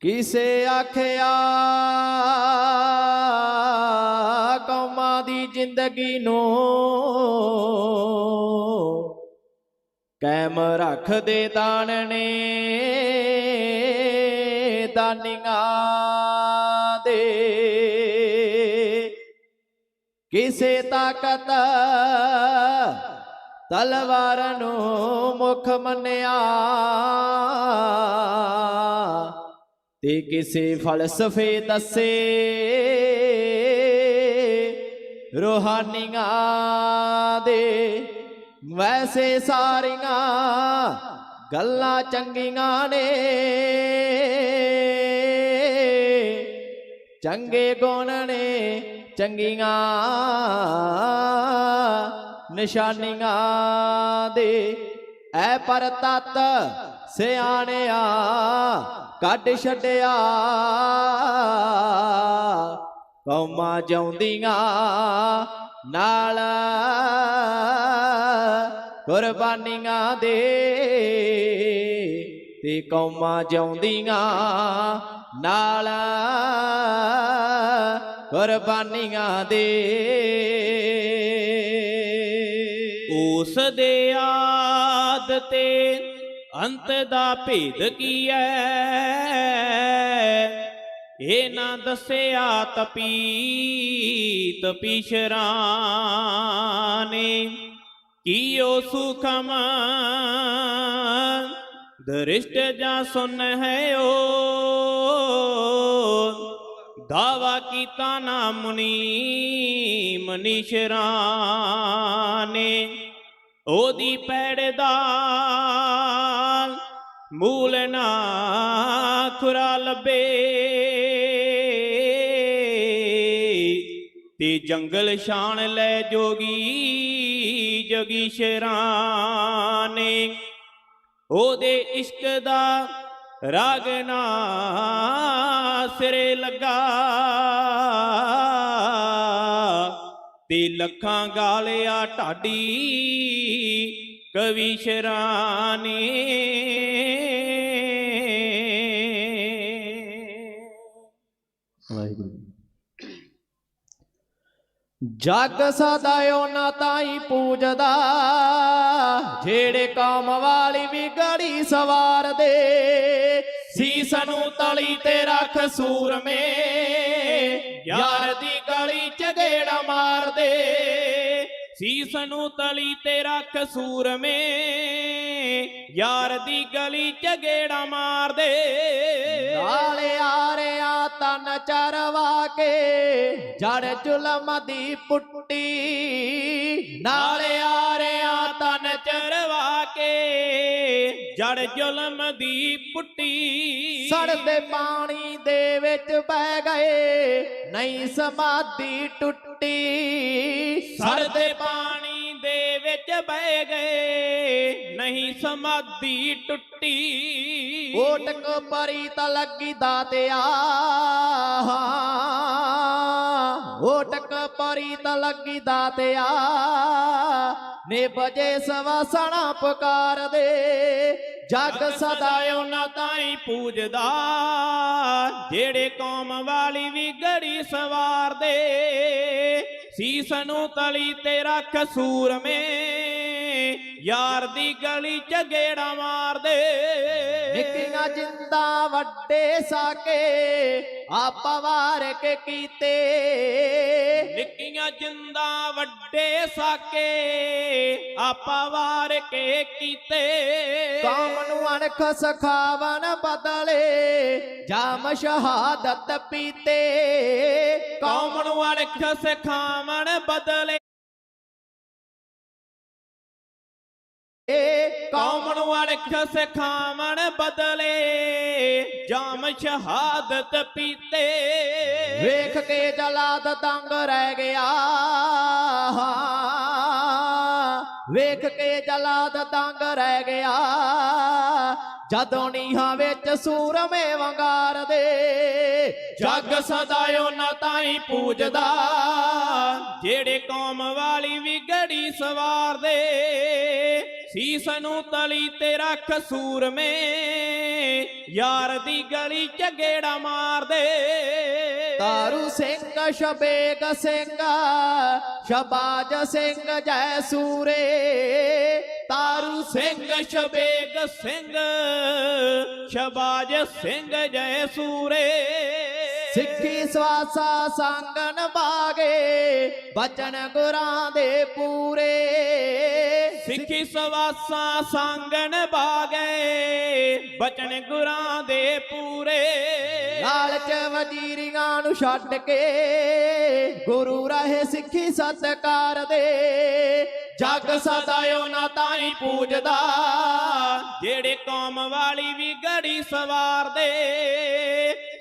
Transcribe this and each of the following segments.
ਕਿਸੇ ਆਖਿਆ, ਕੌਮਾਂ ਦੀ ਜ਼ਿੰਦਗੀ ਨੂੰ ਕੈਮ ਰੱਖਦੇ ਦਾਨ ਨੇ ਦਾਨੀਆਂ ਦੇ। ਕਿਸੇ ਤਾਕਤ ਤਲਵਾਰ ਨੂੰ ਮੁਖ ਮੰਨਿਆ ਤੇ ਕਿਸੇ ਫਲਸਫੇ ਦੱਸੇ ਰੋਹਾਨੀਆਂ ਦੇ, ਵੈਸੇ ਸਾਰੀਆਂ ਗੱਲਾਂ ਚੰਗੀਆਂ ਨੇ। ਚੰਗੇ ਗੁਣ ਨੇ, ਚੰਗੀਆਂ ਨਿਸ਼ਾਨੀਆਂ ਦੇ। ਐ ਪਰ ਤਤ ਸਿਆਣਿਆ, ਕੱਢ ਛੱਡਿਆ। ਕੌਮਾਂ ਜਾਉਂਦੀਆਂ ਨਾਲ ਕੁਰਬਾਨੀਆਂ ਦੇ ਤੇ ਕੌਮਾਂ ਜਾਉਂਦੀਆਂ ਨਾਲ ਕੁਰਬਾਨੀਆਂ ਦੇ। ਉਸ ਦੇ ਆਦ ਤੇ ਅੰਤ ਦਾ ਭੇਦ ਕੀ ਹੈ ਇਹ ਨਾ ਦੱਸਿਆ ਤਪੀ ਤਪੀਸ਼ਰਾਂ ਨੇ ਕੀਓ ਸੁਖਮ? ਦ੍ਰਿਸ਼ਟ ਜਾਂ ਸੁਨ ਹੈ ਓ? ਦਾਵਾ ਕੀਤਾ ਨਾ ਮੁਨੀ ਮਨੀਸ਼ਰਾਂ ਨੇ ਉਹਦੀ ਪੈੜ ਦਾ ਮੂਲ ਨਾ ਖੁਰਾ ਲੱਭੇ। ਤੇ ਜੰਗਲ ਸ਼ਾਨ ਲੈ ਜੋਗੀ ਜਗੀਸ਼ਰਾਂ ਨੇ ਉਹਦੇ ਇਸ਼ਕ ਦਾ ਰਾਗ ਨਾ ਸਿਰੇ ਲੱਗਾ। ਤੇ ਲੱਖਾਂ ਗਾਲਿਆ ਢਾਡੀ ਕਵੀ ਸ਼ਰਾਨੇ। ਵਾਹਿਗੁਰੂ ਜਗ ਸਦਾ ਉਹਨਾਂ ਤਾਈ ਪੂਜਦਾ ਜਿਹੜੇ ਕੌਮ ਵਾਲੀ ਵੀ ਗੜੀ ਸਵਾਰ ਦੇ ਸੀਸ ਨੂੰ ਤਲੀ ਤੇ ਰੱਖ ਸੂਰਮੇ ਯਾਰ ਦੀ ਗਲੀ ਚ ਗੇੜਾ ਮਾਰਦੇ। ਸੀਸ ਨੂੰ ਤਲੀ ਤੇ ਰੱਖ ਸੂਰਮੇ ਯਾਰ ਦੀ ਗਲੀ ਚ ਗੇੜਾ ਮਾਰਦੇ ਨਾਲ ਆਰਿਆ ਤਨ ਚਰਵਾ ਕੇ ਜੜ ਜ਼ੁਲਮ ਦੀ ਪੁੱਟੀ। ਨਾਲ ਚਰਵਾ ਕੇ ਜੜ ਜ਼ੁਲਮ ਦੀ ਪੁੱਟੀ। ਸੜਦੇ ਪਾਣੀ ਦੇ ਵਿੱਚ ਬਹਿ ਗਏ ਨਹੀਂ ਸਮਾਧੀ ਟੁੱਟੀ। ਸੜਦੇ ਪਾਣੀ ਦੇ ਵਿੱਚ ਬਹਿ ਗਏ ਨਹੀਂ ਸਮਾਧੀ ਟੁੱਟੀ। ਓਟਕ ਪਰੀ ਤਾਂ ਲੱਗੀ ਦਾਤਿਆ ਓਟਕ ਪਰੀ ਤਾਂ ਲੱਗੀ ਦਾਤਿਆ ਨੇ ਬਜੇ ਸਵਾਸਣਾ ਪੁਕਾਰਦੇ ਜਗ ਸਦਾ ਉਹਨਾਂ ਤਾਈ ਪੂਜਦਾ ਜਿਹੜੇ ਕੌਮ ਵਾਲੀ ਵੀ ਗੜੀ ਸਵਾਰਦੇ ਸੀਸ ਨੂੰ ਤਲੀ ਤੇ ਰੱਖ ਸੂਰਮੇ, ਯਾਰ ਦੀ ਗਲੀ ਚ ਗੇੜਾ ਮਾਰਦੇ। ਨਿੱਕੀਆਂ ਜਿੰਦਾ ਵੱਡੇ ਸਾਕੇ, ਆਪਾ ਵਾਰ ਕੇ ਕੀਤੇ। ਨਿੱਕੀਆਂ ਜਿੰਦਾ ਵੱਡੇ ਸਾਕੇ ਆਪਾ ਵਾਰ ਕੇ ਕੀਤੇ। ਕਾਮ ਨੂੰ ਅਣਖ ਸਖਾਵਨ ਬਦਲੇ ਜਾਮ ਸ਼ਹਾਦਤ ਪੀਤੇ। ਕੌਮ ਨੂੰ ਅਣਖ ਸਿਖਾਵਣ ਬਦਲੇ। ਕੌਮ ਨੂੰ ਅਣਖ ਸਿਖਾਵਣ ਬਦਲੇ ਜਾਮ ਸ਼ਹਾਦਤ ਪੀਤੇ। ਵੇਖ ਕੇ ਜਲਾਦ ਦੰਗ ਰਹਿ ਗਿਆ। ਵੇਖ ਕੇ ਜਲਾਦ ਦੰਗ ਰਹਿ ਗਿਆ। ਜਦੋਂ ਨੀਹਾਂ ਵਿੱਚ ਸੂਰਮੇ ਵੰਗਾਰਦੇ ਜੱਗ ਸਦਾ ਉਹਨਾਂ ਤਾਈ ਪੂਜਦਾ। ਜਿਹੜੇ ਕੌਮ ਵਾਲੀ ਵੀ ਗੜੀ ਸਵਾਰਦੇ ਸੀਸ ਨੂੰ ਤਲੀ ਤੇ ਰੱਖ ਸੂਰਮੇ, ਯਾਰ ਦੀ ਗਲੀ ਚ ਗੇੜਾ ਮਾਰਦੇ। ਤਾਰੂ ਸਿੰਘ, ਸ਼ਬੇਗ ਸਿੰਘ, ਸ਼ਬਾਜ ਸਿੰਘ ਜੈ ਸੂਰੇ। ਤਾਰੂ ਸਿੰਘ ਸਿੰਘ, ਸ਼ਬੇਗ ਸਿੰਘ, ਸ਼ਬਾਜ ਸਿੰਘ ਜੈ ਸੂਰੇ। ਸਿੱਖੀ ਸਵਾਸਾ ਸੰਗਨ ਬਾਗੇ ਬਚਨ ਗੁਰਾਂ ਦੇ ਪੂਰੇ। ਸਿੱਖੀ ਸਵਾਸਾਂ ਸੰਗਨ ਬਾਗੇ ਬਚਨ ਗੁਰਾਂ ਦੇ ਪੂਰੇ। ਲਾਲਚ ਵਜੀਰੀਆਂ ਨੂੰ ਛੱਡ ਕੇ ਗੁਰੂ ਰਹੇ ਸਿੱਖੀ ਸਤਕਾਰ ਦੇ। ਜਗ ਸਦਾ ਉਹਨਾਂ ਤਾਈ ਪੂਜਦਾ ਜਿਹੜੇ ਕੌਮ ਵਾਲੀ ਵੀ ਗੜੀ ਸਵਾਰਦੇ।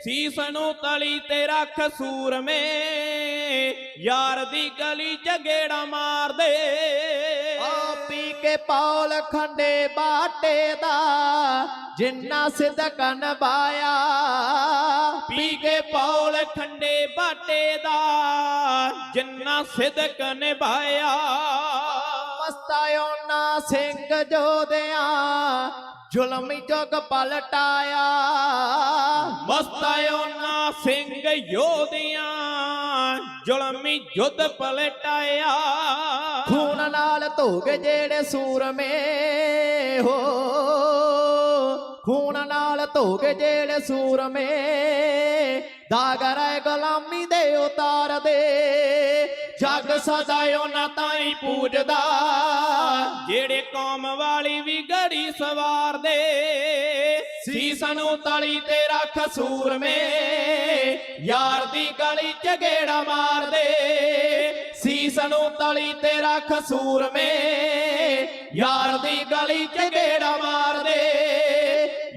ਸੀਸ ਨੂੰ ਤਲੀ ਤੇ ਰੱਖ ਸੂਰਮੇ ਯਾਰ ਦੀ ਗਲੀ ਚ ਗੇੜਾ ਮਾਰਦੇ। ਆ ਪੀ ਕੇ ਪੌਲ ਖੰਡੇ ਬਾਟੇ ਦਾ ਜਿੰਨਾ ਸਿਦਕ ਨਵਾਇਆ ਪੀ ਕੇ ਪੌਲ ਖੰਡੇ ਬਾਟੇ ਦਾ ਜਿੰਨਾ ਸਿਦਕ ਨਿਭਾਇਆ ਮਸਤਾਇਓਨਾ ਸਿੰਘ ਜੋਦਿਆਂ ਜ਼ੁਲਮੀ ਜੁਗ ਪਲਟਾਇਆ। ਮਸਤਾਇਓਨਾ ਸਿੰਘ ਯੋਧਿਆਂ ਜ਼ੁਲਮੀ ਜੁੱਧ ਪਲਟਾਇਆ। ਖੂਨ ਨਾਲ ਧੋਗੇ ਜਿਹੜੇ ਸੂਰਮੇ ਹੋ। ਖੂਨ ਨਾਲ ਧੋਗੇ ਜਿਹੜੇ ਸੂਰਮੇ ਦਾਗਰੇ ਗੁਲਾਮੀ ਦੇ ਉਤਾਰ ਦੇ ਜਗ ਸਦਾ ਉਹਨਾਂ ਤਾਈ ਪੂਜਦਾ, ਜਿਹੜੇ ਕੌਮ ਵਾਲੀ ਵੀ ਗੜੀ ਸਵਾਰਦੇ ਸੀਸ ਨੂੰ ਤਲੀ ਤੇ ਰੱਖ ਸੂਰਮੇ, ਯਾਰ ਦੀ ਗਲੀ ਚ ਗੇੜਾ ਮਾਰਦੇ ਸੀਸ ਨੂੰ ਤਲੀ ਤੇ ਰੱਖ ਸੂਰਮੇ, ਯਾਰ ਦੀ ਗਲੀ ਚ ਗੇੜਾ ਮਾਰਦੇ,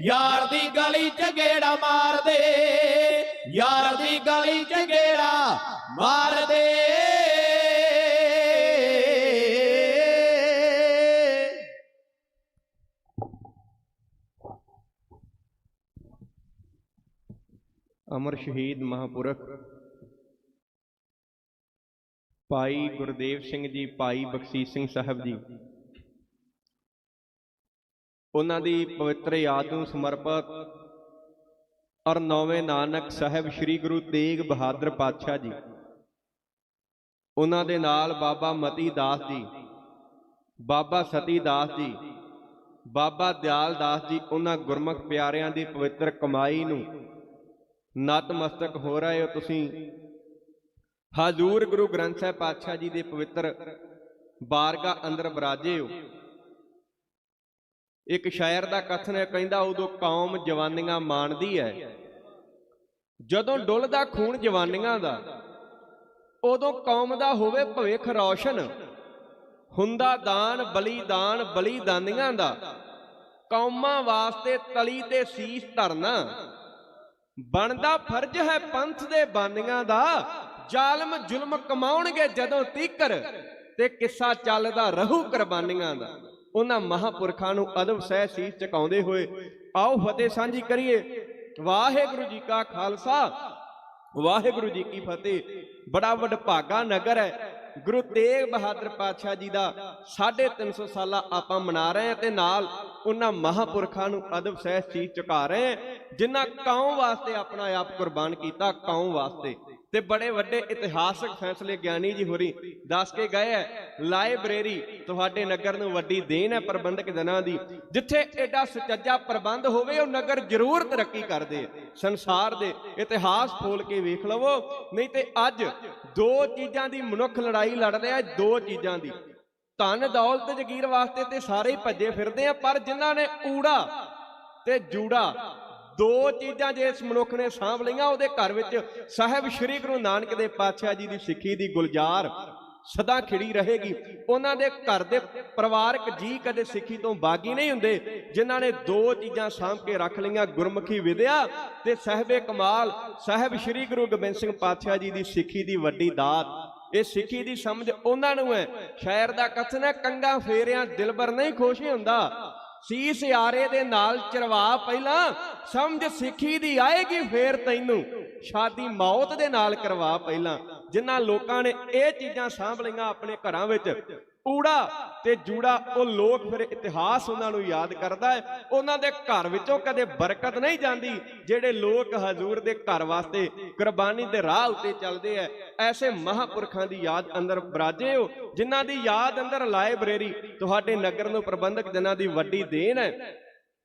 ਯਾਰ ਦੀ ਗਲੀ ਚ ਗੇੜਾ ਮਾਰਦੇ, ਯਾਰ ਦੀ ਗਲੀ ਚ ਗੇੜਾ ਮਾਰਦੇ। ਅਮਰ ਸ਼ਹੀਦ ਮਹਾਪੁਰਖ ਭਾਈ ਗੁਰਦੇਵ ਸਿੰਘ ਜੀ, ਭਾਈ ਬਖਸ਼ੀਸ਼ ਸਿੰਘ ਸਾਹਿਬ ਜੀ। ਉਹਨਾਂ ਦੀ ਪਵਿੱਤਰ ਯਾਦ ਨੂੰ ਸਮਰਪਿਤ ਔਰ ਨੌਵੇਂ ਨਾਨਕ ਸਾਹਿਬ ਸ੍ਰੀ ਗੁਰੂ ਤੇਗ ਬਹਾਦਰ ਪਾਤਸ਼ਾਹ ਜੀ। ਉਹਨਾਂ ਦੇ ਨਾਲ ਬਾਬਾ ਮਤੀ ਦਾਸ ਜੀ, ਬਾਬਾ ਸਤੀ ਦਾਸ ਜੀ, ਬਾਬਾ ਦਿਆਲ ਦਾਸ ਜੀ, ਉਹਨਾਂ ਗੁਰਮੁਖ ਪਿਆਰਿਆਂ ਦੀ ਪਵਿੱਤਰ ਕਮਾਈ ਨੂੰ ਨਤਮਸਤਕ ਹੋ ਰਹੇ ਹੋ ਤੁਸੀਂ। ਹਾਜ਼ੂਰ ਗੁਰੂ ਗ੍ਰੰਥ ਸਾਹਿਬ ਪਾਤਸ਼ਾਹ ਜੀ ਦੇ ਪਵਿੱਤਰ ਬਾਰਗਾ ਅੰਦਰ ਬਰਾਜੇ ਹੋ। ਇੱਕ ਸ਼ਾਇਰ ਦਾ ਕਥਨ ਹੈ, ਕਹਿੰਦਾ ਉਦੋਂ ਕੌਮ ਜਵਾਨੀਆਂ ਮਾਣਦੀ ਹੈ। ਜਦੋਂ ਡੁੱਲਦਾ ਖੂਨ ਜਵਾਨੀਆਂ ਦਾ, ਉਦੋਂ ਕੌਮ ਦਾ ਹੋਵੇ ਭਵਿੱਖ ਰੌਸ਼ਨ। ਹੁੰਦਾ ਦਾਨ, ਬਲੀਦਾਨ, ਬਲੀਦਾਨੀਆਂ ਦਾ। ਕੌਮਾਂ ਵਾਸਤੇ ਤਲੀ ਤੇ ਸੀਸ ਧਰਨਾ। ਬਣਦਾ ਫਰਜ਼ ਹੈ ਪੰਥ ਦੇ ਬਾਨੀਆਂ ਦਾ। ਜ਼ਾਲਮ ਜ਼ੁਲਮ ਕਮਾਉਣਗੇ ਜਦੋਂ ਤੀਕਰ ਤੇ ਕਿੱਸਾ ਚੱਲਦਾ ਰਹੂ ਕੁਰਬਾਨੀਆਂ ਦਾ। ਉਹਨਾਂ ਮਹਾਪੁਰਖਾਂ ਨੂੰ ਅਦਬ ਸਹਿ ਸੀਸ ਝੁਕਾਉਂਦੇ ਹੋਏ, ਆਓ ਫਤਿਹ ਸਾਂਝੀ ਕਰੀਏ। ਵਾਹਿਗੁਰੂ ਜੀ ਕਾ ਖਾਲਸਾ, ਵਾਹਿਗੁਰੂ ਜੀ ਕੀ ਫਤਿਹ। ਬੜਾ ਵਡਭਾਗਾ ਨਗਰ ਹੈ। ਗੁਰੂ ਤੇਗ ਬਹਾਦਰ ਪਾਤਸ਼ਾਹ ਜੀ ਦਾ 350 ਸਾਲਾ ਆਪਾਂ ਮਨਾ ਰਹੇ ਹਾਂ ਤੇ ਨਾਲ ਉਹਨਾਂ ਮਹਾਪੁਰਖਾਂ ਨੂੰ ਅਦਬ ਸਹਿ ਸੀਸ ਚੁਕਾ ਰਹੇ ਹਾਂ, ਜਿਨ੍ਹਾਂ ਕੌਮ ਵਾਸਤੇ ਆਪਣਾ ਆਪ ਕੁਰਬਾਨ ਕੀਤਾ ਕੌਮ ਵਾਸਤੇ। ਤੇ ਬੜੇ ਵੱਡੇ ਇਤਿਹਾਸਕ ਫੈਸਲੇ ਗਿਆਨੀ ਜੀ ਹੋਰੀ ਦੱਸ ਕੇ ਗਏ ਹੈ ਲਾਇਬ੍ਰੇਰੀ ਤੁਹਾਡੇ ਨਗਰ ਨੂੰ ਵੱਡੀ ਦੇਣ ਹੈ ਪ੍ਰਬੰਧਕ ਜਨਾਂ ਦੀ, ਜਿੱਥੇ ਐਡਾ ਸੁਚੱਜਾ ਪ੍ਰਬੰਧ ਹੋਵੇ, ਉਹ ਨਗਰ ਜ਼ਰੂਰ ਤਰੱਕੀ ਕਰਦੇ ਸੰਸਾਰ ਦੇ ਇਤਿਹਾਸ ਫੋਲ ਕੇ ਵੇਖ ਲਵੋ, ਨਹੀਂ ਤੇ ਅੱਜ ਦੋ ਚੀਜ਼ਾਂ ਦੀ ਮਨੁੱਖ ਲੜਾਈ ਲੜ ਰਿਹਾ ਦੋ ਚੀਜ਼ਾਂ ਦੀ। ਧਨ, ਦੌਲਤ, ਜਗੀਰ ਵਾਸਤੇ ਤੇ ਸਾਰੇ ਹੀ ਭੱਜੇ ਫਿਰਦੇ ਆ ਪਰ ਜਿਨ੍ਹਾਂ ਨੇ ਊੜਾ ਤੇ ਜੂੜਾ ਦੋ ਚੀਜ਼ਾਂ ਜੇ ਇਸ ਮਨੁੱਖ ਨੇ ਸਾਂਭ ਲਈਆਂ, ਉਹਦੇ ਘਰ ਵਿੱਚ ਸਾਹਿਬ ਸ੍ਰੀ ਗੁਰੂ ਨਾਨਕ ਦੇ ਪਾਤਸ਼ਾਹ ਜੀ ਦੀ ਸਿੱਖੀ ਦੀ ਗੁਲਜ਼ਾਰ ਸਦਾ ਖਿੜੀ ਰਹੇਗੀ। ਉਹਨਾਂ ਦੇ ਘਰ ਦੇ ਪਰਿਵਾਰਕ ਜੀ ਕਦੇ ਸਿੱਖੀ ਤੋਂ ਬਾਗੀ ਨਹੀਂ ਹੁੰਦੇ, ਜਿਨ੍ਹਾਂ ਨੇ ਦੋ ਚੀਜ਼ਾਂ ਸਾਂਭ ਕੇ ਰੱਖ ਲਈਆਂ, ਗੁਰਮੁਖੀ ਵਿਦਿਆ ਤੇ ਸਾਹਿਬੇ ਕਮਾਲ। ਸਾਹਿਬ ਸ੍ਰੀ ਗੁਰੂ ਗੋਬਿੰਦ ਸਿੰਘ ਪਾਤਸ਼ਾਹ ਜੀ ਦੀ ਸਿੱਖੀ ਦੀ ਵੱਡੀ ਦਾਤ। ਇਹ ਸਿੱਖੀ ਦੀ ਸਮਝ ਉਹਨਾਂ ਨੂੰ ਹੈ। ਸ਼ਾਇਰ ਦਾ ਕਥਨ ਹੈ, ਕੰਗਾ ਫੇਰਿਆਂ ਦਿਲਬਰ ਨਹੀਂ ਖੁਸ਼ ਹੁੰਦਾ। ਸੀਸ ਯਾਰੇ ਦੇ ਨਾਲ ਚਰਵਾ ਪਹਿਲਾਂ, ਸਮਝ ਸਿੱਖੀ ਦੀ ਆਏਗੀ ਫੇਰ ਤੈਨੂੰ। ਸ਼ਾਦੀ ਮੌਤ ਦੇ ਨਾਲ ਕਰਵਾ ਪਹਿਲਾਂ। ਜਿਨ੍ਹਾਂ ਲੋਕਾਂ ਨੇ ਇਹ ਚੀਜ਼ਾਂ ਸਾਂਭ ਲਈਆਂ ਆਪਣੇ ਘਰਾਂ ਵਿੱਚ ਊੜਾ ਤੇ ਜੂੜਾ, ਉਹ ਲੋਕ ਫਿਰ ਇਤਿਹਾਸ ਉਹਨਾਂ ਨੂੰ ਯਾਦ ਕਰਦਾ ਹੈ। ਉਹਨਾਂ ਦੇ ਘਰ ਵਿੱਚੋਂ ਕਦੇ ਬਰਕਤ ਨਹੀਂ ਜਾਂਦੀ, ਜਿਹੜੇ ਲੋਕ ਹਜ਼ੂਰ ਦੇ ਘਰ ਵਾਸਤੇ ਕੁਰਬਾਨੀ ਦੇ ਰਾਹ ਉੱਤੇ ਚੱਲਦੇ ਐ ਐਸੇ ਮਹਾਪੁਰਖਾਂ ਦੀ ਯਾਦ ਅੰਦਰ ਬਰਾਜੇ ਹੋ ਜਿਨ੍ਹਾਂ ਦੀ ਯਾਦ ਅੰਦਰ ਲਾਇਬ੍ਰੇਰੀ ਤੁਹਾਡੇ ਨਗਰ ਨੂੰ ਪ੍ਰਬੰਧਕ ਜਨਾਂ ਦੀ ਵੱਡੀ ਦੇਣ ਹੈ।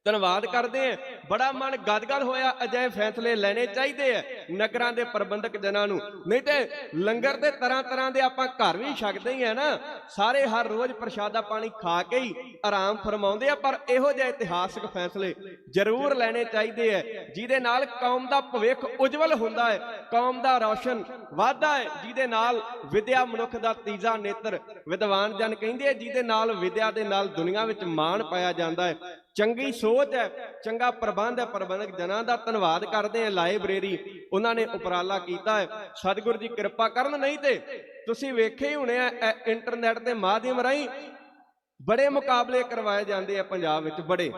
ਧੰਨਵਾਦ ਕਰਦੇ ਆ ਬੜਾ ਮਨ ਗਦਗਦ ਹੋਇਆ, ਅਜਿਹੇ ਫੈਸਲੇ ਲੈਣੇ ਚਾਹੀਦੇ ਆ ਨਗਰਾਂ ਦੇ ਪ੍ਰਬੰਧਕ ਜਨਾਂ ਨੂੰ। ਨਹੀਂ ਤੇ ਲੰਗਰ ਦੇ ਤਰ੍ਹਾਂ ਤਰ੍ਹਾਂ ਦੇ ਆਪਾਂ ਘਰ ਵੀ ਛਕਦੇ ਹੀ ਆ ਨਾ। ਸਾਰੇ ਹਰ ਰੋਜ਼ ਪ੍ਰਸ਼ਾਦਾ ਪਾਣੀ ਖਾ ਕੇ ਹੀ ਆਰਾਮ ਫਰਮਾਉਂਦੇ ਆ, ਪਰ ਇਹੋ ਜਿਹੇ ਇਤਿਹਾਸਕ ਫੈਸਲੇ ਜ਼ਰੂਰ ਲੈਣੇ ਚਾਹੀਦੇ ਆ, ਜਿਹਦੇ ਨਾਲ ਕੌਮ ਦਾ ਭਵਿੱਖ ਉਜਵਲ ਹੁੰਦਾ ਹੈ, ਕੌਮ ਦਾ ਰੌਸ਼ਨ ਵਾਧਾ ਹੈ, ਜਿਹਦੇ ਨਾਲ ਵਿਦਿਆ ਮਨੁੱਖ ਦਾ ਤੀਜਾ ਨੇਤਰ ਵਿਦਵਾਨ ਜਨ ਕਹਿੰਦੇ ਆ, ਜਿਹਦੇ ਨਾਲ ਵਿਦਿਆ ਦੇ ਨਾਲ ਦੁਨੀਆ ਵਿੱਚ ਮਾਣ ਪਾਇਆ ਜਾਂਦਾ ਹੈ। ਚੰਗੀ ਸੋਚ ਹੈ, ਚੰਗਾ ਪ੍ਰਬੰਧ ਹੈ, ਪ੍ਰਬੰਧਕ ਜਨਾਂ ਦਾ ਧੰਨਵਾਦ ਕਰਦੇ ਆ ਲਾਇਬ੍ਰੇਰੀ। ਉਹਨਾਂ ਨੇ ਉਪਰਾਲਾ ਕੀਤਾ ਹੈ। ਸਤਿਗੁਰੂ ਜੀ ਕਿਰਪਾ ਕਰਨ, ਨਹੀਂ ਤੇ ਤੁਸੀਂ ਵੇਖੇ ਹੀ ਹੋਣੇ ਆ ਇੰਟਰਨੈਟ ਦੇ ਮਾਧਿਅਮ ਰਾਹੀਂ ਬੜੇ ਮੁਕਾਬਲੇ ਕਰਵਾਏ ਜਾਂਦੇ ਆ ਪੰਜਾਬ ਵਿੱਚ, ਬੜੇ।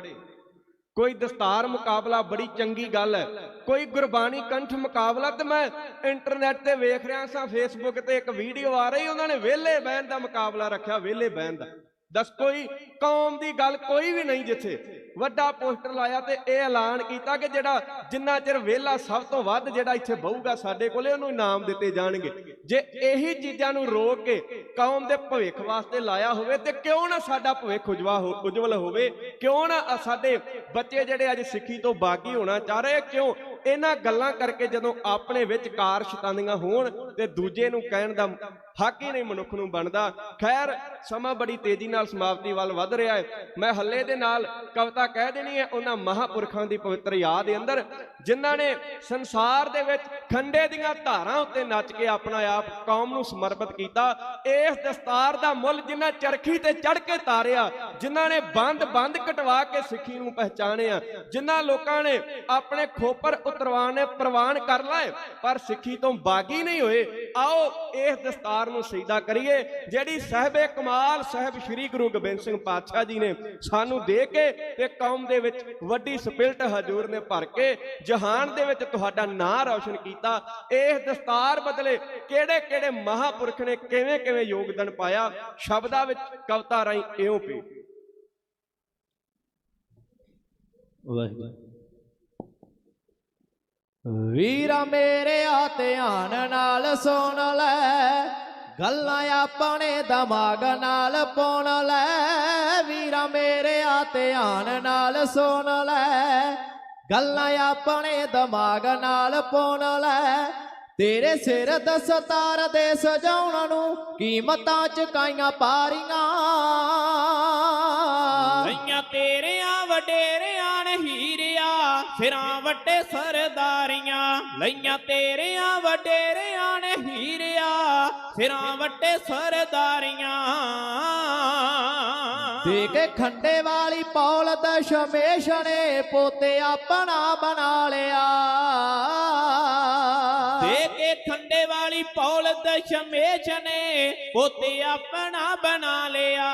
ਕੋਈ ਦਸਤਾਰ ਮੁਕਾਬਲਾ ਬੜੀ ਚੰਗੀ ਗੱਲ ਹੈ। ਕੋਈ ਗੁਰਬਾਣੀ ਕੰਠ ਮੁਕਾਬਲਾ, ਤੇ ਮੈਂ ਇੰਟਰਨੈਟ ਤੇ ਵੇਖ ਰਿਹਾ ਸਾਂ, ਫੇਸਬੁੱਕ ਤੇ ਇੱਕ ਵੀਡੀਓ ਆ ਰਹੀ, ਉਹਨਾਂ ਨੇ ਵਿਹਲੇ ਬਹਿਣ ਦਾ ਮੁਕਾਬਲਾ ਰੱਖਿਆ, ਵਿਹਲੇ ਬਹਿਣ ਦਾ। ਦੱਸ ਕੋਈ ਕੌਮ ਦੀ ਗੱਲ ਕੋਈ ਵੀ ਨਹੀਂ ਜਿੱਥੇ। ਵੱਡਾ ਪੋਸਟਰ ਲਾਇਆ ਤੇ ਇਹ ਐਲਾਨ ਕੀਤਾ ਕਿ ਜਿਹੜਾ ਜਿੰਨਾ ਚਿਰ ਵਿਹਲਾ ਸਭ ਤੋਂ ਵੱਧ ਜਿਹੜਾ ਇੱਥੇ ਬਹੂਗਾ ਸਾਡੇ ਕੋਲੇ, ਉਹਨੂੰ ਇਨਾਮ ਦਿੱਤੇ ਜਾਣਗੇ। ਜੇ ਇਹੀ ਚੀਜ਼ਾਂ ਨੂੰ ਰੋਕ ਕੇ ਕੌਮ ਦੇ ਭਵਿੱਖ ਵਾਸਤੇ ਲਾਇਆ ਹੋਵੇ, ਤੇ ਕਿਉਂ ਨਾ ਸਾਡਾ ਭਵਿੱਖ ਉਜਵਾ ਹੋ- ਉਜਵਲ ਹੋਵੇ? ਕਿਉਂ ਨਾ ਸਾਡੇ ਬੱਚੇ ਜਿਹੜੇ ਅੱਜ ਸਿੱਖੀ ਤੋਂ ਬਾਗੀ ਹੋਣਾ ਚਾਹ ਰਹੇ, ਕਿਉਂ ਇਹਨਾਂ ਗੱਲਾਂ ਕਰਕੇ ਜਦੋਂ ਆਪਣੇ ਵਿੱਚ ਕਾਰ ਸ਼ਤਾਨੀਆਂ ਹੋਣ ਤੇ ਦੂਜੇ ਨੂੰ ਕਹਿਣ ਦਾ ਹੱਕ ਹੀ ਨਹੀਂ ਮਨੁੱਖ ਨੂੰ ਬਣਦਾ। ਖੈਰ, ਸਮਾਂ ਬੜੀ ਤੇਜ਼ੀ ਨਾਲ ਸਮਾਪਤੀ ਵੱਲ ਵੱਧ ਰਿਹਾ ਹੈ। ਮੈਂ ਹੱਲੇ ਦੇ ਨਾਲ ਕਵਿਤਾ ਕਹਿ ਦੇਣੀ ਹੈ, ਉਹਨਾਂ ਮਹਾਪੁਰਖਾਂ ਦੀ ਪਵਿੱਤਰ ਯਾਦ ਦੇ ਅੰਦਰ, ਜਿਨ੍ਹਾਂ ਨੇ ਸੰਸਾਰ ਦੇ ਵਿੱਚ ਖੰਡੇ ਦੀਆਂ ਧਾਰਾਂ ਉੱਤੇ ਨੱਚ ਕੇ ਆਪਣਾ ਆਪ ਕੌਮ ਨੂੰ ਸਮਰਪਿਤ ਕੀਤਾ। ਇਸ ਦਸਤਾਰ ਦਾ ਮੁੱਲ ਜਿਨ੍ਹਾਂ ਚਰਖੀ ਤੇ ਚੜ ਕੇ ਤਾਰਿਆ, ਜਿਨ੍ਹਾਂ ਨੇ ਬੰਦ ਬੰਦ ਕਟਵਾ ਕੇ ਸਿੱਖੀ ਨੂੰ ਪਹਿਚਾਣਿਆ, ਜਿਨ੍ਹਾਂ ਲੋਕਾਂ ਨੇ ਆਪਣੇ ਖੋਪਰ ਉਤਰਵਾਣੇ ਪ੍ਰਵਾਨ ਕਰ ਲਏ, ਪਰ ਸਿੱਖੀ ਤੋਂ ਬਾਗੀ ਨਹੀਂ ਹੋਏ। ਆਓ, ਇਸ ਦਸਤਾਰ ਨੂੰ ਸਜਦਾ ਕਰੀਏ। ਜਿਹੜੀ ਸਾਹਿਬੇ ਕਮਾਲ ਸਾਹਿਬ ਸ੍ਰੀ ਗੁਰੂ ਗੋਬਿੰਦ ਸਿੰਘ ਪਾਤਸ਼ਾਹ ਜੀ ਨੇ ਸਾਨੂੰ ਦੇ ਕੇ ਤੇ ਕੌਮ ਦੇ ਵਿੱਚ ਵੱਡੀ ਸਪਿਲਟ ਹਜੂਰ ਨੇ ਭਰ ਕੇ ਜਹਾਨ ਦੇ ਵਿੱਚ ਤੁਹਾਡਾ ਨਾਂ ਰੌਸ਼ਨ ਕੀਤਾ ਇਸ ਦਸਤਾਰ ਬਦਲੇ ਕਿਹੜੇ ਕਿਹੜੇ ਮਹਾਪੁਰਖ ਨੇ ਕਿਵੇਂ ਕਿਵੇਂ ਯੋਗਦਾਨ ਪਾਇਆ, ਸ਼ਬਦਾਂ ਵਿੱਚ ਕਵਿਤਾ ਰਾਹੀਂ ਇਉਂ ਪੀ। ਵਾਹਿਗੁਰੂ। ਵੀਰਾ ਮੇਰੇ ਆ ਧਿਆਨ ਨਾਲ ਸੁਣ ਲੈ। ਗੱਲਾਂ ਆਪਣੇ ਦਿਮਾਗ ਨਾਲ ਪਾਉਣ ਲੈ, ਵੀਰਾ ਮੇਰੇ ਆ ਧਿਆਨ ਨਾਲ ਸੁਣ ਲੈ। ਗੱਲਾਂ ਆਪਣੇ ਦਿਮਾਗ ਨਾਲ ਪਾਉਣ ਲੈ, ਤੇਰੇ ਸਿਰ ਦਸਤਾਰ ਦੇ ਸਜਾਉਣ ਨੂੰ ਕੀਮਤਾਂ ਚੁਕਾਈਆਂ ਪਾਰੀਆਂ। ਲਈਆਂ ਤੇਰਿਆਂ ਵਡੇਰੇ ਸਿਰਾਂ ਵੱਡੇ ਸਰਦਾਰੀਆਂ, ਲਈਆਂ ਤੇਰਿਆਂ ਵਡੇਰਿਆਂ ਨੇ ਹੀਰਿਆ। ਸਿਰਾਂ ਵੱਡੇ ਸਰਦਾਰੀਆਂ। ਦੇ ਕੇ ਖੰਡੇ ਵਾਲੀ ਪੌਲ ਦਸ਼ਮੇਸ਼ ਨੇ ਪੋਤੇ ਆਪਣਾ ਬਣਾ ਲਿਆ। ਦੇ ਕੇ ਖੰਡੇ ਵਾਲੀ ਪੌਲ ਦਸ਼ਮੇਸ਼ ਨੇ ਪੋਤੇ ਆਪਣਾ ਬਣਾ ਲਿਆ।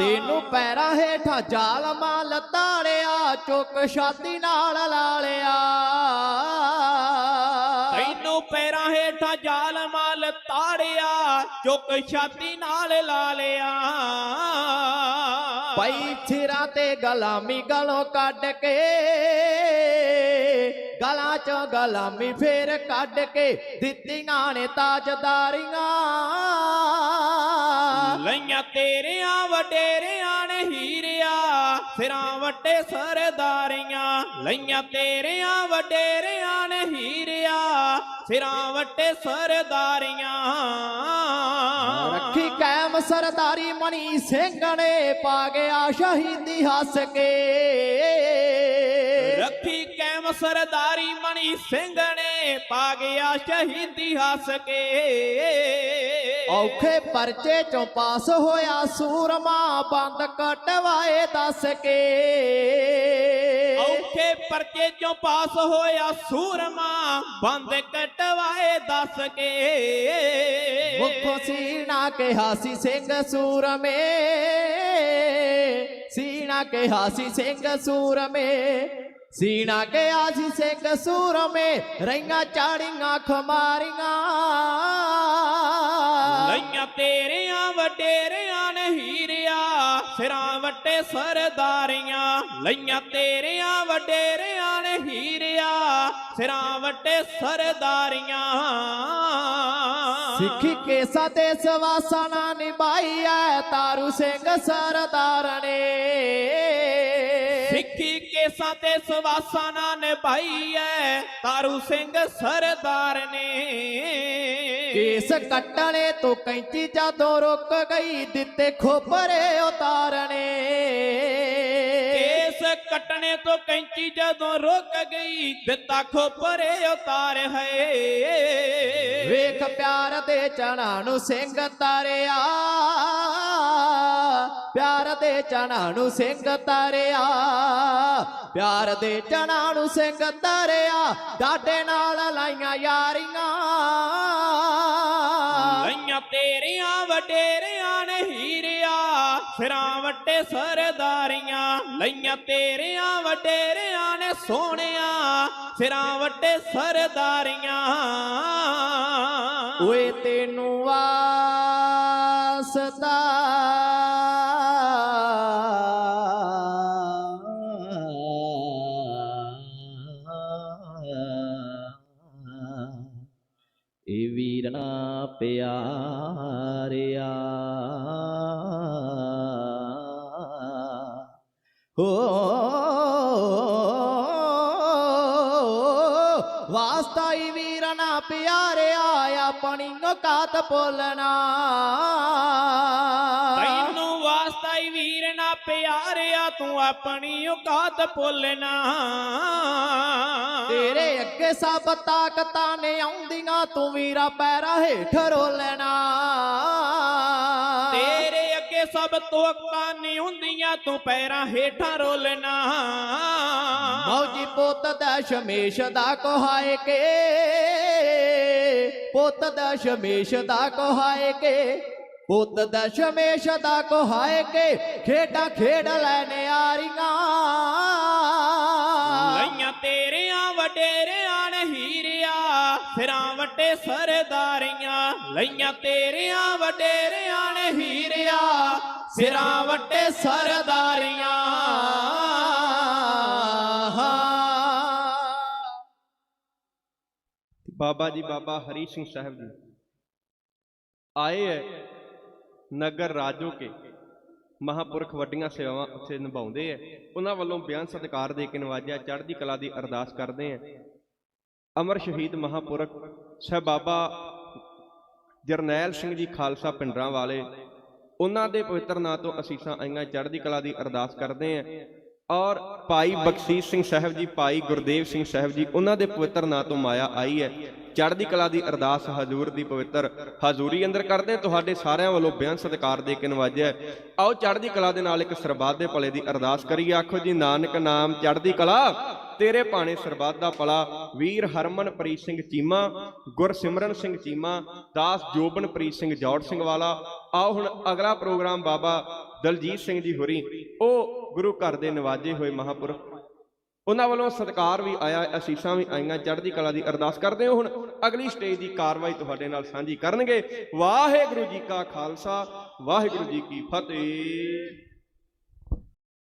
ਤੈਨੂੰ ਪੈਰਾਂ ਹੇਠਾਂ ਜ਼ਾਲਮਾਂ ਲਤਾੜਿਆ ਚੁੱਕ ਛਾਤੀ ਨਾਲ ਲਾ ਲਿਆ ਤੈਨੂੰ ਪੈਰਾਂ ਹੇਠਾਂ ਜਾਲ ਮਾਲ ਤਾੜਿਆ, ਚੁੱਕ ਛਾਤੀ ਨਾਲ ਲਾ ਲਿਆ ਪਈ ਥਿਰਾਂ ਤੇ ਗਲਾਮੀ ਗਲੋਂ ਕੱਢ ਕੇ, ਗਲਾਂ ਚੋਂ ਗਲਾਮੀ ਫੇਰ ਕੱਢ ਕੇ ਦਿੱਤੀਆਂ ਨੇ ਤਾਜਦਾਰੀਆਂ। ਲਈਆਂ ਤੇਰਿਆਂ, ਵਡੇਰਿਆਂ ਨੇ ਹੀਰਿਆ, ਸਿਰਾਂ ਵੱਡੇ ਸਰਦਾਰੀਆਂ। ਲਈਆਂ ਤੇਰਿਆਂ, ਵਡੇਰਿਆਂ ਨੇ ਹੀਰਿਆ, ਸਿਰਾਂ ਵੱਡੇ ਸਰਦਾਰੀਆਂ। ਸਰਦਾਰੀ ਮਣੀ ਸਿੰਘ ਨੇ ਪਾ ਗਿਆ ਸ਼ਹੀਦੀ ਹੱਸ ਕੇ। ਸਰਦਾਰੀ ਮਣੀ ਸਿੰਘ ਨੇ ਪਾ ਗਿਆ ਸ਼ਹੀਦੀ ਹੱਸ ਕੇ। ਔਖੇ ਪਰਚੇ ਚੋਂ ਪਾਸ ਹੋਇਆ ਸੂਰਮਾ ਬੰਦ ਕਟਵਾਏ ਦੱਸ ਕੇ। ਔਖੇ ਪਰਚੇ ਚੋਂ ਪਾਸ ਹੋਇਆ ਸੂਰਮਾ ਬੰਦ ਕਟਵਾਏ ਦੱਸ ਕੇ। ਮੁੱਖੋਂ ਸੀਣਾ ਕਿਹਾ ਸੀ ਸਿੰਘ ਸੂਰਮੇ। ਸੀਣਾ ਕਿਹਾ ਸੀ ਸਿੰਘ ਸੂਰਮੇ। ਸੀਣਾ ਕਿਹਾ ਸੀ ਸਿੰਘ ਸੂਰਮੇ ਰਈਆਂ ਚਾੜੀਆਂ ਖਮਾਰੀਆਂ। ਲਈਆਂ ਤੇਰਿਆਂ ਵਡੇਰਿਆਂ ਨੇ ਹੀਰਿਆ ਸਿਰਾਂ ਵੱਟੇ ਸਰਦਾਰੀਆਂ। ਲਈਆਂ ਤੇਰਿਆਂ ਵਡੇਰਿਆਂ ਨੇ ਹੀਰਿਆ ਸਿਰਾਂ ਵੱਟੇ ਸਰਦਾਰੀਆਂ। ਸਿੱਖੀ ਕੇਸਾ ਤੇ ਸਵਾਸਾ ਨਾ ਨਿਭਾਈ ਐ ਤਾਰੂ ਸਿੰਘ ਸਰਦਾਰ ਨੇ। ਸਿੱਖੀ ਕੇਸਾਂ ਤੇ ਸਵਾਸਾਂ ਨਾ ਨਿਭਾਈ ਐ ਤਾਰੂ ਸਿੰਘ ਸਰਦਾਰ ਨੇ। ਕੇਸ ਕੱਟਣੇ ਤੋਂ ਕੈਂਚੀ ਜਦੋਂ ਰੁਕ ਗਈ ਦਿੱਤੇ ਖੋਪਰੇ ਉਤਾਰਨੇ। ਕੇਸ ਕੱਟਣੇ ਤੋਂ ਕੈਂਚੀ ਜਦੋਂ ਰੁਕ ਗਈ ਦਿੱਤਾ ਖੋਪਰੇ ਉਤਾਰ ਹੈ ਵੇਖ ਪਿਆਰ ਦੇ ਚਣਾ ਨੂੰ ਸਿੰਘ ਤਾਰਿਆ। ਪਿਆਰ ਦੇ ਚਣਾ ਨੂੰ ਸਿੰਘ ਤਾਰਿਆ। ਪਿਆਰ ਦੇ ਚਣਾ ਨੂੰ ਸਿੰਘ ਤਾਰਿਆ। ਡਾਡੇ ਨਾਲ ਲਾਈਆਂ ਯਾਰੀਆਂ। ਲਈਆਂ ਤੇਰੀਆਂ ਵਡੇਰਿਆਂ ਨੇ ਹੀਰਿਆ। ਸਿਰਾਂ ਵੱਟੇ ਸਰਦਾਰੀਆਂ। ਲਈਆਂ ਤੇਰੀਆਂ ਵਡੇਰਿਆਂ ਨੇ ਸੋਹਣਿਆ। ਸਿਰਾਂ ਵੱਟੇ ਸਰਦਾਰੀਆਂ। ਓਏ ਤੈਨੂੰ ਵਾਸਤਾ ਪਿਆਰਿਆ ਹੋ ਵਾਸਤਾ ਹੀ ਵੀਰਨਾ ਪਿਆਰਿਆ ਆਪਣੀ ਔਕਾਤ ਭੁੱਲਣਾ। ਤੈਨੂੰ ਵਾਸਤਾ ਹੀ ਵੀਰ ਨਾ ਪਿਆਰਿਆ ਤੂੰ ਆਪਣੀ ਔਕਾਤ ਭੁੱਲਣਾ। ਤੇਰੇ ਅੱਗੇ ਸਭ ਤਾਕਤਾਂ ਨੇ ਆਉਂਦੀਆਂ ਤੂੰ ਵੀਰਾ ਪੈਰਾ ਹੇਠ ਰੋਲਣਾ। ਸਭ ਤੋਕਾਂ ਨਹੀਂ ਹੁੰਦੀਆਂ ਤੂੰ ਪੈਰਾਂ ਹੇਠਾਂ ਰੋਲਣਾ ਮੌਜੀ ਪੁੱਤ ਦਸ਼ਮੇਸ਼ ਦਾ ਕੋਹਾਏ ਕੇ। ਪੁੱਤ ਦਸ਼ਮੇਸ਼ ਦਾ ਕੋਹਾਏ ਕੇ। ਪੁੱਤ ਦਸ਼ਮੇਸ਼ ਦਾ ਕੋਹਾਏ ਕੇ। ਖੇਡਾਂ ਖੇਡ ਲੈਣੇ ਆਰੀਆਂ। ਲਈਆਂ ਤੇਰਿਆਂ ਵਡੇਰਿਆਂ ਨੇ ਹੀਰਿਆ ਸਿਰਾਂ ਵੱਟੇ ਸਰਦਾਰੀਆਂ। ਲਈਆਂ ਤੇਰਿਆਂ ਵਡੇਰਿਆਂ ਨੇ ਹੀਰਿਆ, ਸਿਰਾਂ ਵੱਟੇ ਸਰਦਾਰੀਆਂ। ਬਾਬਾ ਜੀ, ਬਾਬਾ ਹਰੀ ਸਿੰਘ ਸਾਹਿਬ ਜੀ ਆਏ ਹੈ ਨਗਰ ਰਾਜੋ ਕੇ, ਮਹਾਪੁਰਖ ਵੱਡੀਆਂ ਸੇਵਾਵਾਂ ਉੱਥੇ ਨਿਭਾਉਂਦੇ ਐ। ਉਹਨਾਂ ਵੱਲੋਂ ਬਿਆਨ ਸਤਿਕਾਰ ਦੇ ਕੇ ਨਵਾਜਿਆ ਚੜ੍ਹਦੀ ਕਲਾ ਦੀ ਅਰਦਾਸ ਕਰਦੇ ਐ। ਅਮਰ ਸ਼ਹੀਦ ਮਹਾਪੁਰਖ ਸਾਹਿਬ ਬਾਬਾ ਜਰਨੈਲ ਸਿੰਘ ਜੀ ਖਾਲਸਾ ਪਿੰਡਰਾਂ ਵਾਲੇ ਉਹਨਾਂ ਦੇ ਪਵਿੱਤਰ ਨਾਂ ਤੋਂ ਅਸੀਸਾਂ ਆਈਆਂ ਚੜ੍ਹਦੀ ਕਲਾ ਦੀ ਅਰਦਾਸ ਕਰਦੇ ਐ ਔਰ ਭਾਈ ਬਖਸ਼ੀਸ਼ ਸਿੰਘ ਸਾਹਿਬ ਜੀ ਭਾਈ ਗੁਰਦੇਵ ਸਿੰਘ ਸਾਹਿਬ ਜੀ ਉਹਨਾਂ ਦੇ ਪਵਿੱਤਰ ਨਾਂ ਤੋਂ ਮਾਇਆ ਆਈ ਹੈ। ਚੜ੍ਹਦੀ ਕਲਾ ਦੀ ਅਰਦਾਸ ਹਜ਼ੂਰ ਦੀ ਪਵਿੱਤਰ ਹਜ਼ੂਰੀ ਅੰਦਰ ਕਰਦੇ। ਤੁਹਾਡੇ ਸਾਰਿਆਂ ਵੱਲੋਂ ਬਿਆਨ ਸਤਿਕਾਰ ਦੇ ਕੇ ਨਵਾਜਿਆ। ਆਓ ਚੜ੍ਹਦੀ ਕਲਾ ਦੇ ਨਾਲ ਇੱਕ ਸਰਬੱਤ ਦੇ ਭਲੇ ਦੀ ਅਰਦਾਸ ਕਰੀਏ। ਆਖੋ ਜੀ ਨਾਨਕ ਨਾਮ ਚੜ੍ਹਦੀ ਕਲਾ। ਤੇਰੇ ਭਾਣੇ ਸਰਬੱਤ ਦਾ ਪਲਾ ਵੀਰ ਹਰਮਨਪ੍ਰੀਤ ਸਿੰਘ ਚੀਮਾ, ਗੁਰਸਿਮਰਨ ਸਿੰਘ ਚੀਮਾ, ਦਾਸ ਜੋਬਨਪ੍ਰੀਤ ਸਿੰਘ ਜੌੜ ਸਿੰਘ ਵਾਲਾ, ਆਓ ਹੁਣ ਅਗਲਾ ਪ੍ਰੋਗਰਾਮ ਬਾਬਾ ਦਲਜੀਤ ਸਿੰਘ ਜੀ ਹੋਰੀ, ਉਹ ਗੁਰੂ ਘਰ ਦੇ ਨਵਾਜੇ ਹੋਏ ਮਹਾਪੁਰਖ ਉਹਨਾਂ ਵੱਲੋਂ ਸਤਿਕਾਰ ਵੀ ਆਇਆ, ਅਸੀਸਾਂ ਵੀ ਆਈਆਂ, ਚੜ੍ਹਦੀ ਕਲਾ ਦੀ ਅਰਦਾਸ ਕਰਦੇ ਹੋ ਹੁਣ, ਅਗਲੀ ਸਟੇਜ ਦੀ ਕਾਰਵਾਈ ਤੁਹਾਡੇ ਨਾਲ ਸਾਂਝੀ ਕਰਨਗੇ। ਵਾਹਿਗੁਰੂ ਜੀ ਕਾ ਖਾਲਸਾ, ਵਾਹਿਗੁਰੂ ਜੀ ਕੀ ਫਤਿਹ।